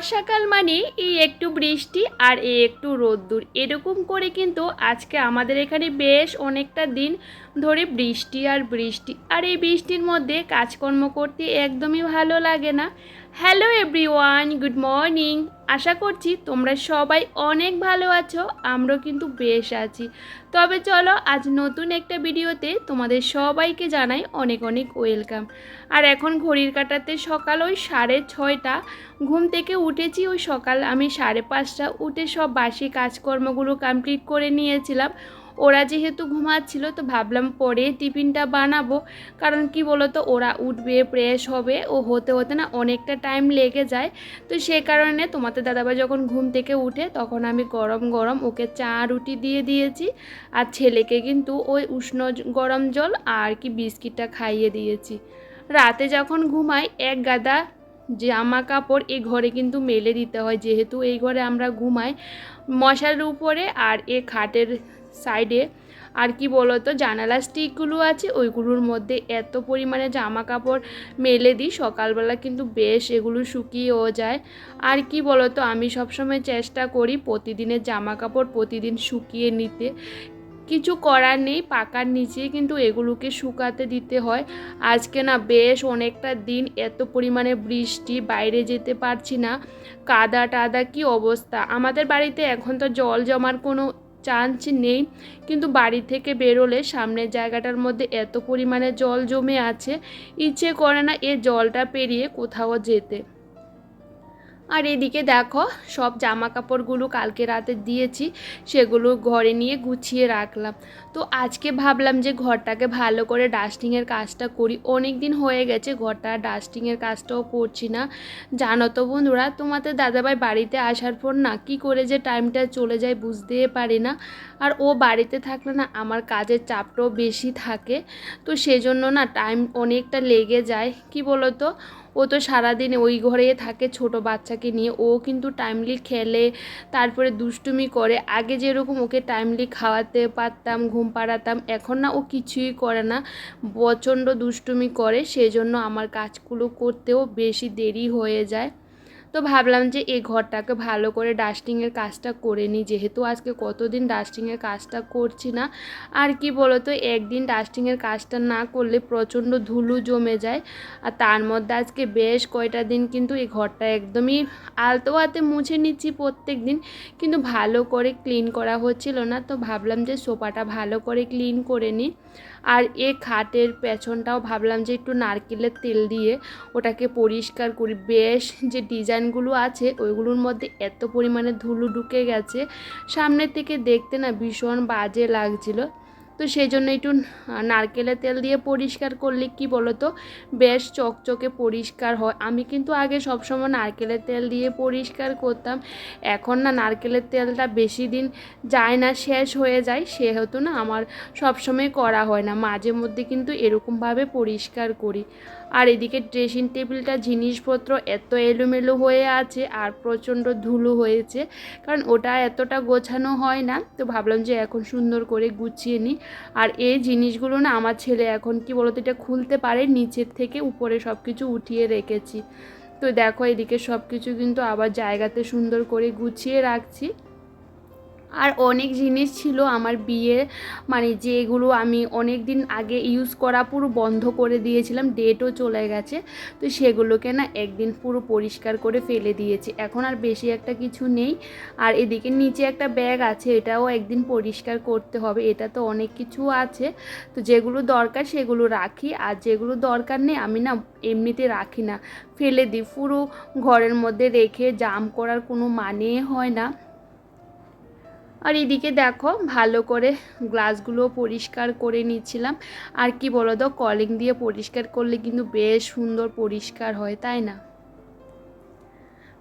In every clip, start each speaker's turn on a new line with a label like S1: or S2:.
S1: বর্ষাকাল মানে এই একটু বৃষ্টি আর এই একটু রোদ্দুর। এরকম করে কিন্তু আজকে আমাদের এখানে বেশ অনেকটা দিন ধরে বৃষ্টি আর বৃষ্টি। আর এই বৃষ্টির মধ্যে কাজকর্ম করতে একদমই ভালো লাগে না। Hello everyone, good morning. আশা করছি তোমরা সবাই অনেক ভালো আছো, আমরাও কিন্তু বেশ আছি। তবে চলো আজ নতুন একটা ভিডিওতে তোমাদের সবাইকে জানাই অনেক অনেক ওয়েলকাম। আর এখন ঘড়ির কাটাতে সকাল ওই সাড়ে ছয়টা, ঘুম থেকে উঠেছি ওই সকাল আমি সাড়ে পাঁচটা, উঠে সব বাসি কাজকর্মগুলো কমপ্লিট করে নিয়েছিলাম। ওরা যেহেতু ঘুমাচ্ছিল, তো ভাবলাম পরে টিফিনটা বানাবো। কারণ কি বলতো, ওরা উঠবে ফ্রেশ হবে, ও হতে হতে না অনেকটা টাইম লেগে যায়। তো সে কারণে তোমাদের দাদাভাই যখন ঘুম থেকে উঠে, তখন আমি গরম গরম ওকে চা, রুটি দিয়ে দিয়েছি। আর ছেলেকে কিন্তু ওই উষ্ণ গরম জল আর কি বিস্কিটটা খাইয়ে দিয়েছি। রাতে যখন ঘুমাই, এক গাদা জামা কাপড় এই ঘরে কিন্তু মেলে দিতে হয়। যেহেতু এই ঘরে আমরা ঘুমাই মশার উপরে আর এ খাটের সাইডে। আর কি বলতো জানালা স্টিকগুলো আছে, ওইগুলোর মধ্যে এত পরিমাণে জামা কাপড় মেলে দিই, সকালবেলা কিন্তু বেশ এগুলো শুকিয়েও যায়। আর কি বলতো, আমি সবসময় চেষ্টা করি প্রতিদিনের জামা কাপড় প্রতিদিন শুকিয়ে নিতে। কিছু করার নেই, পাকার নিচে কিন্তু এগুলোকে শুকাতে দিতে হয়। আজকে না বেশ অনেকটা দিন এত পরিমাণে বৃষ্টি, বাইরে যেতে পারছি না। কাদা টাদা কি অবস্থা? আমাদের বাড়িতে এখন তো জল জমার কোনো চান্স নেই। কিন্তু বাড়ি থেকে বেরোলে সামনের জায়গাটার মধ্যে এত পরিমাণে জল জমে আছে, ইচ্ছে করে না এ জলটা পেরিয়ে কোথাও যেতে। আর এদিকে দেখো, সব জামা কাপড়গুলো কালকে রাতে দিয়েছি, সেগুলো ঘরে নিয়ে গুছিয়ে রাখলাম। তো আজকে ভাবলাম যে ঘরটাকে ভালো করে ডাস্টিংয়ের কাজটা করি। অনেক দিন হয়ে গেছে ঘরটা ডাস্টিংয়ের কাজটাও করছি না। জানো তো বন্ধুরা, তোমাদের দাদাভাই বাড়িতে আসার পর না কী করে যে টাইমটা চলে যায় বুঝতে পারি না। আর ও বাড়িতে থাকলে না আমার কাজের চাপটাও বেশি থাকে। তো সেজন্য না টাইম অনেকটা লেগে যায়। কি বলো তো ও তো সারাদিন ওই ঘরে থাকে ছোট বাচ্চাকে নিয়ে। ও কিন্তু টাইমলি খেলে, তারপরে দুষ্টুমি করে। আগে যেরকম ওকে টাইমলি খাওয়াতে পারতাম, ঘুম পাড়াতাম, এখন না ও কিছুই করে না। প্রচণ্ড দুষ্টুমি করে, সেজন্য আমার কাজগুলো করতেও বেশি দেরি হয়ে যায়। তো ভাবলাম যে এই ঘরটাকে ভালো করে ডাস্টিংয়ের কাজটা করে নিই। যেহেতু আজকে কতদিন ডাস্টিংয়ের কাজটা করছি না, আর কি বলতো, একদিন ডাস্টিংয়ের কাজটা না করলে প্রচণ্ড ধুলো জমে যায়। আর তার মধ্যে আজকে বেশ কয়টা দিন কিন্তু এই ঘরটা একদমই আলতো হাতে মুছে নিচ্ছি প্রত্যেক দিন কিন্তু ভালো করে ক্লিন করা হচ্ছিল না, তো ভাবলাম যে সোফাটা ভালো করে ক্লিন করে নিই। আর এ খাটের পেছনটাও ভাবলাম যে একটু নারকেলের তেল দিয়ে ওটাকে পরিষ্কার করি। বেশ যে ডিজাইনগুলো আছে ওইগুলোর মধ্যে এত পরিমাণে ধুলো ঢুকে গেছে। সামনের থেকে দেখতে না ভীষণ বাজে লাগছিল। তো সেই জন্য একটু নারকেলের তেল দিয়ে পরিষ্কার করলে কি বলো তো বেশ চকচকে পরিষ্কার হয়। আমি কিন্তু আগে সবসময় নারকেলের তেল দিয়ে পরিষ্কার করতাম। এখন না নারকেলের তেলটা বেশি দিন যায় না, শেষ হয়ে যায়। সেহেতু না আমার সবসময় করা হয় না। মাঝে মধ্যে কিন্তু এরকমভাবে পরিষ্কার করি। আর এদিকে ড্রেসিং টেবিলটা জিনিসপত্র এত এলোমেলো হয়ে আছে আর প্রচণ্ড ধুলো হয়েছে। কারণ ওটা এতটা গোছানো হয় না, তো ভাবলাম যে এখন সুন্দর করে গুছিয়ে নিই। আর এই জিনিসগুলো না আমার ছেলে এখন কি বলতো, এটা খুলতে পারে নিচের থেকে উপরে সব কিছু উঠিয়ে রেখেছি। তো দেখো এদিকে সব কিছু কিন্তু আবার জায়গাতে সুন্দর করে গুছিয়ে রাখছি। আর অনেক জিনিস ছিল আমার বিয়ে মানে যেগুলো আমি অনেক দিন আগে ইউজ করা পুরো বন্ধ করে দিয়েছিলাম ডেটও চলে গেছে। তো সেগুলোকে না একদিন পুরো পরিষ্কার করে ফেলে দিয়েছি। এখন আর বেশি একটা কিছু নেই। আর এদিকে নিচে একটা ব্যাগ আছে, এটাও একদিন পরিষ্কার করতে হবে। এটা তো অনেক কিছু আছে। তো যেগুলো দরকার সেগুলো রাখি। আর যেগুলো দরকার নেই আমি না এমনিতে রাখি না। ফেলে দিই। পুরো ঘরের মধ্যে রেখে জাম করার কোনো মানে হয় না। আর এদিকে দেখো, ভালো করে গ্লাসগুলো পরিষ্কার করে নিচ্ছিলাম। আর কি বলো তো কলিং দিয়ে পরিষ্কার করলে কিন্তু বেশ সুন্দর পরিষ্কার হয়, তাই না?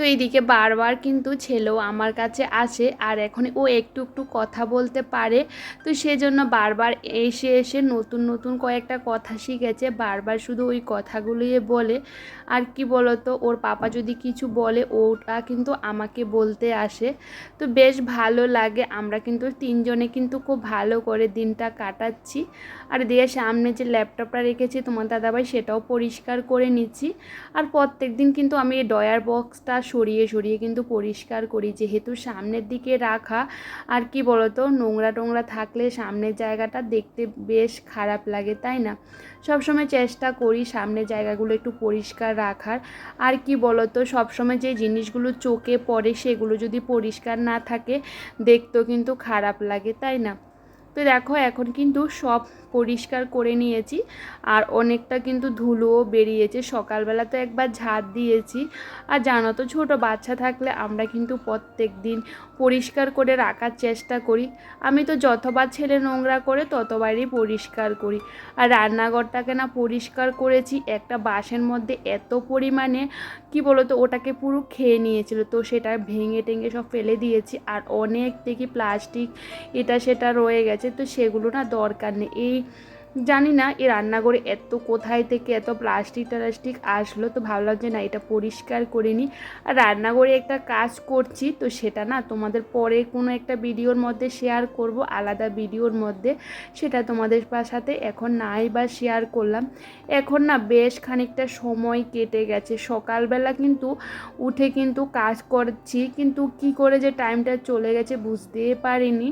S1: তো এইদিকে বারবার কিন্তু ছেলেও আমার কাছে আসে আর এখন ও একটু একটু কথা বলতে পারে। তো সেজন্য বারবার এসে এসে নতুন নতুন কয়েকটা কথা শিখেছে, বারবার শুধু ওই কথাগুলোই বলে। আর কি বলতো, ওর পাপা যদি কিছু বলে, ওটা কিন্তু আমাকে বলতে আসে। তো বেশ ভালো লাগে, আমরা কিন্তু তিনজনে কিন্তু খুব ভালো করে দিনটা কাটাচ্ছি। আর দিয়ে সামনে যে ল্যাপটপটা রেখেছি তোমার দাদাভাই, সেটাও পরিষ্কার করে নিচ্ছি। আর প্রত্যেক দিন কিন্তু আমি এই ডয়ার বক্সটা সরিয়ে সরিয়ে কিন্তু পরিষ্কার করি। যেহেতু সামনের দিকে রাখা, আর কি বলতো, নোংরা টোংরা থাকলে সামনের জায়গাটা দেখতে বেশ খারাপ লাগে, তাই না? সবসময় চেষ্টা করি সামনের জায়গাগুলো একটু পরিষ্কার রাখার। আর কি বলতো, সবসময় যে জিনিসগুলো চোখে পড়ে সেগুলো যদি পরিষ্কার না থাকে, দেখতেও কিন্তু খারাপ লাগে, তাই না? তো দেখো, এখন কিন্তু সব পরিষ্কার করে নিয়েছি। আর অনেকটা কিন্তু ধুলোও বেরিয়েছে। সকালবেলা তো একবার ঝাড় দিয়েছি। আর জানো তো, ছোটো বাচ্চা থাকলে আমরা কিন্তু প্রত্যেক দিন পরিষ্কার করে রাখার চেষ্টা করি। আমি তো যতবার ছেলে নোংরা করে ততবারই পরিষ্কার করি। আর রান্নাঘরটাকে না পরিষ্কার করেছি। একটা বাসের মধ্যে এত পরিমাণে, কি বলতো, ওটাকে পুরো খেয়ে নিয়েছিল। তো সেটা ভেঙে টেঙে সব ফেলে দিয়েছি। আর অনেক দেখি প্লাস্টিক, এটা সেটা রয়ে গেছে। তো সেগুলো না দরকার নেই। এই জানি না এই রান্নাঘরে এত কোথায় থেকে এত প্লাস্টিক টালাস্টিক আসলো, তো ভাবলাম যে না, এটা পরিষ্কার করে নিই। আর রান্নাঘরে একটা কাজ করছি, তো সেটা না তোমাদের পরে কোনো একটা ভিডিওর মধ্যে শেয়ার করব, আলাদা ভিডিওর মধ্যে। সেটা তোমাদের সাথে এখন নাই বা শেয়ার করলাম। এখন না বেশ খানিকটা সময় কেটে গেছে। সকালবেলা কিন্তু উঠে কিন্তু কাজ করছি, কিন্তু কি করে যে টাইমটা চলে গেছে বুঝতেই পারিনি।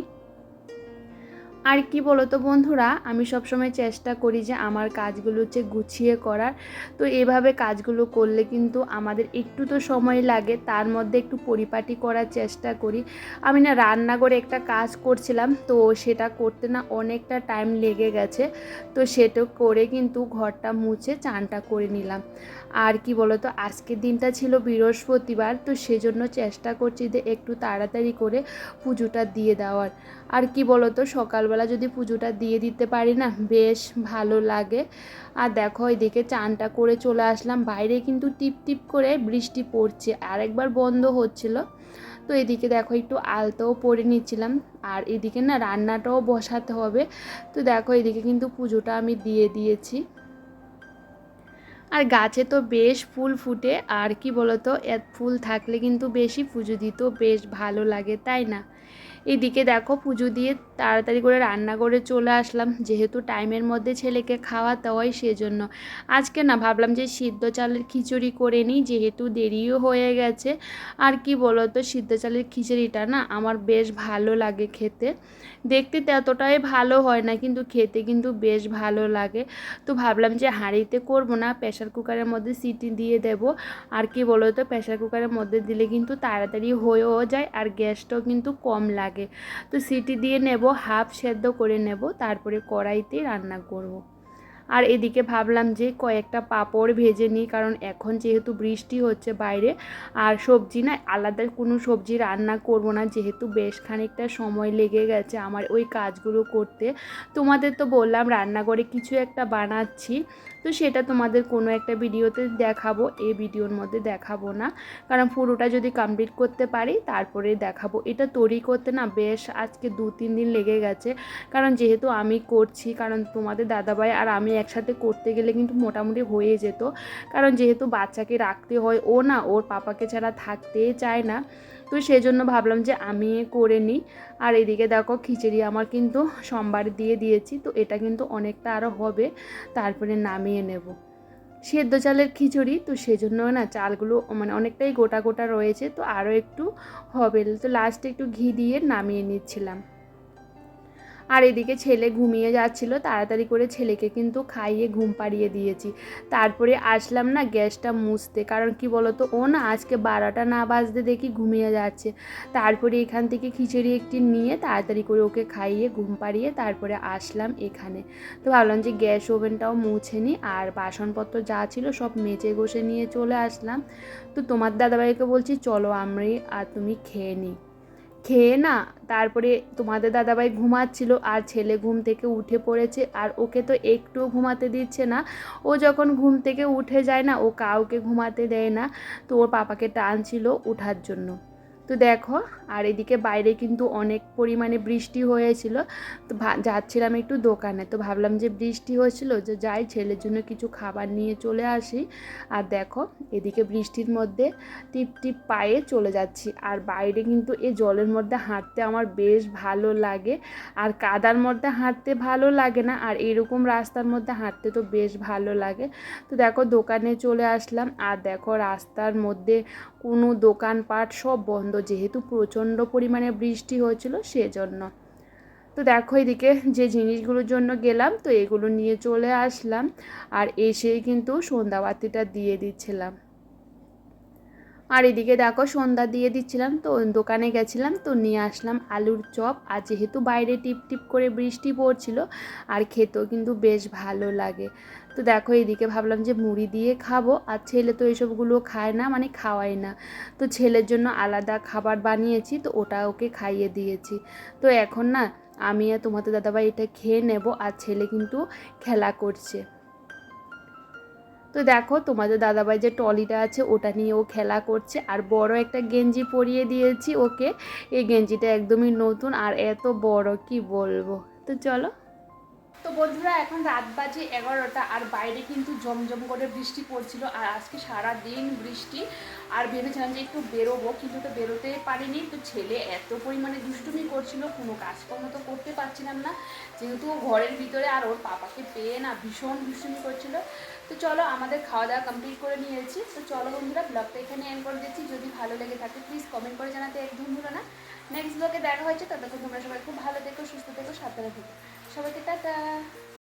S1: আর কি বলো তো বন্ধুরা, আমি সবসময় চেষ্টা করি যে আমার কাজগুলো হচ্ছে গুছিয়ে করার। তো এভাবে কাজগুলো করলে কিন্তু আমাদের একটু তো সময় লাগে, তার মধ্যে একটু পরিপাটি করার চেষ্টা করি। আমি না রান্না করে একটা কাজ করছিলাম, তো সেটা করতে না অনেকটা টাইম লেগে গেছে, তো সেটা করে কিন্তু ঘরটা মুছে চানটা করে নিলাম। আর কি বলতো, আজকের দিনটা ছিল বৃহস্পতিবার, তো সেজন্য চেষ্টা করছি যে একটু তাড়াতাড়ি করে পুজোটা দিয়ে দেওয়ার। আর কি বলতো, সকালবেলা যদি পুজোটা দিয়ে দিতে পারি না, বেশ ভালো লাগে। আর দেখো এদিকে চানটা করে চলে আসলাম, বাইরে কিন্তু টিপ টিপ করে বৃষ্টি পড়ছে আর একবার বন্ধ হচ্ছিল। তো এদিকে দেখো একটু আলতাও পরে নিচ্ছিলাম, আর এদিকে না রান্নাটাও বসাতে হবে। তো দেখো এদিকে কিন্তু পুজোটা আমি দিয়ে দিয়েছি। আর গাছে তো বেশ ফুল ফুটে, আর কি বলতো ফুল থাকলে কিন্তু বেশি পুজো দিতেও বেশ ভালো লাগে, তাই না? এদিকে দেখো পুজো দিয়ে তাড়াতাড়ি করে রান্না করে চলে আসলাম। যেহেতু টাইমের মধ্যে ছেলেকে খাওয়াতে হয় সেজন্য। আজকে না, ভাবলাম যে সিদ্ধ চালের খিচুড়ি করে নিই, যেহেতু দেরিও হয়ে গেছে। আর কি বলো তো সিদ্ধ চালের খিচুড়িটা না আমার বেশ ভালো লাগে খেতে। দেখতে ততটাই ভালো হয় না, কিন্তু খেতে কিন্তু বেশ ভালো লাগে। তো ভাবলাম যে হাঁড়িতে করব না প্রেশার কুকারের মধ্যে সিটি দিয়ে দেব। আর কি বলো তো প্রেশার কুকারের মধ্যে দিলে কিন্তু তাড়াতাড়ি হয়েও যায়, আর গ্যাসটাও কিন্তু কম লাগে। তো সিটি দিয়ে নেব। হাফ সেদ্ধ করে নেব, তারপরে কড়াইতে রান্না করব। আর এদিকে ভাবলাম যে কয়েকটা পাঁপড় ভেজে নিই, কারণ এখন যেহেতু বৃষ্টি হচ্ছে বাইরে, আর সবজি না, আলাদা কোনো সবজি রান্না করব না, যেহেতু বেশ খানিকটা সময় লেগে গেছে আমার ওই কাজগুলো করতে তোমাদের তো বললাম রান্নাঘরে কিছু একটা বানাচ্ছি তো সেটা তোমাদের কোনো একটা ভিডিওতে দেখাবো, এই ভিডিওর মধ্যে দেখাবো না। কারণ পুরোটা যদি কমপ্লিট করতে পারি, তারপরে দেখাবো। এটা তৈরি করতে না বেশ আজকে দু তিন দিন লেগে গেছে। কারণ যেহেতু আমি করছি, কারণ তোমাদের দাদাভাই আর আমি একসাথে করতে গেলে কিন্তু মোটামুটি হয়ে যেত। কারণ যেহেতু বাচ্চাকে রাখতে হয়, ও না, ওর পাপাকে ছাড়া থাকতেই চায় না। তো সেই জন্য ভাবলাম যে আমি করে নিই। আর এদিকে দেখো খিচুড়ি আমার কিন্তু সোমবার দিয়ে দিয়েছি, তো এটা কিন্তু অনেকটা আরও হবে, তারপরে নামিয়ে নেব। সেদ্ধ চালের খিচুড়ি, তো সেজন্য না চালগুলো মানে অনেকটাই গোটা গোটা রয়েছে, তো আরও একটু হবে। তো লাস্টে একটু ঘি দিয়ে নামিয়ে নিচ্ছিলাম। আর এদিকে ছেলে ঘুমিয়ে যাচ্ছিল, তাড়াতাড়ি করে ছেলেকে কিন্তু খাইয়ে ঘুম পাড়িয়ে দিয়েছি। তারপরে আসলাম না গ্যাসটা মুছতে, কারণ কি বলতো, ও না আজকে বারোটা না বাজতে দেখি ঘুমিয়ে যাচ্ছে। তারপরে এখান থেকে খিচুড়ি একটি নিয়ে তাড়াতাড়ি করে ওকে খাইয়ে ঘুম পাড়িয়ে তারপরে আসলাম এখানে। তো ভাবলাম যে গ্যাস ওভেনটাও মুছে নিই আর বাসনপত্র যা ছিল সব মেজে ঘষে নিয়ে চলে আসলাম। তো তোমার দাদাভাইকে বলছি, চলো আমি আর তুমি খেয়ে নিই। খেয়ে না, তারপরে তোমাদের দাদাভাই ঘুমাচ্ছিল আর ছেলে ঘুম থেকে উঠে পড়েছে আর ওকে তো একটুও ঘুমাতে দিচ্ছে না। ও যখন ঘুম থেকে উঠে যায় না, ও কাউকে ঘুমাতে দেয় না। তো ওর পাপাকে টানছিল ওঠার জন্য। তো দেখো, আর এদিকে বাইরে কিন্তু অনেক পরিমাণে বৃষ্টি হয়েছিল। তো যাচ্ছিলাম একটু দোকানে। তো ভাবলাম যে বৃষ্টি হয়েছিল যে যাই, ছেলের জন্য কিছু খাবার নিয়ে চলে আসি। আর দেখো, এদিকে বৃষ্টির মধ্যে টিপ টিপ পায়ে চলে যাচ্ছি। আর বাইরে কিন্তু এই জলের মধ্যে হাঁটতে আমার বেশ ভালো লাগে। আর কাদার মধ্যে হাঁটতে ভালো লাগে না, আর এরকম রাস্তার মধ্যে হাঁটতে তো বেশ ভালো লাগে। তো দেখো, দোকানে চলে আসলাম। আর দেখো, রাস্তার মধ্যে কোনো দোকানপাট সব বন্ধ যেহেতু প্রচণ্ড পরিমাণে বৃষ্টি হয়েছিল সেজন্য। তো দেখো এদিকে যে জিনিসগুলোর জন্য গেলাম, তো এগুলো নিয়ে চলে আসলাম। আর এসেই কিন্তু সন্ধ্যাবাতিটা দিয়ে দিচ্ছিলাম। আর এদিকে দেখো সন্ধ্যা দিয়ে দিচ্ছিলাম, তো দোকানে গেছিলাম, তো নিয়ে আসলাম আলুর চপ। আর যেহেতু বাইরে টিপ টিপ করে বৃষ্টি পড়ছিল আর খেতেও কিন্তু বেশ ভালো লাগে। তো দেখো এদিকে ভাবলাম যে মুড়ি দিয়ে খাব, আর ছেলে তো এসবগুলো খায় না মানে খাওয়াই না। তো ছেলের জন্য আলাদা খাবার বানিয়েছি, তো ওটা ওকে খাইয়ে দিয়েছি। তো এখন না আমি আর তোমাদের দাদাভাই এটা খেয়ে নেব, আর ছেলে কিন্তু খেলা করছে। তো দেখো তোমাদের দাদাভাই যে টলিটা আছে ওটা নিয়ে ও খেলা করছে আর বড় একটা গেঞ্জি পরিয়ে দিয়েছি ওকে। এই গেঞ্জিটা একদমই নতুন আর এত বড়, কি বলব? তো চলো। তো বন্ধুরা, এখন রাত বাজে এগারোটা আর বাইরে কিন্তু জমজম করে বৃষ্টি পড়ছিল আর আজকে সারা দিন বৃষ্টি। আর ভেবেছিলাম যে একটু বেরোবো, কিন্তু তো বেরোতে পারিনি। তো ছেলে এত পরিমাণে দুষ্টুমি করছিল, কোনো কাজকর্ম তো করতে পারছিলাম না। যেহেতু ঘরের ভিতরে আর ওর পাপাকে পেয়ে না ভীষণ দুষ্টুমি করছিল। তো চলো আমাদের খাওয়া দাওয়া কমপ্লিট করে নিয়েছি। তো চলো বন্ধুরা ব্লগটা এখানে এন্ড করে দিচ্ছি। যদি ভালো লেগে থাকে প্লিজ কমেন্ট করে জানাতে একদম ভুলো না। নেক্সট ব্লগে দেখা হয়েছে, ততক্ষণ তোমরা সবাই খুব ভালো থেকো, সুস্থ থেকো, সাবধানে থেকো। সবাইকে টাটা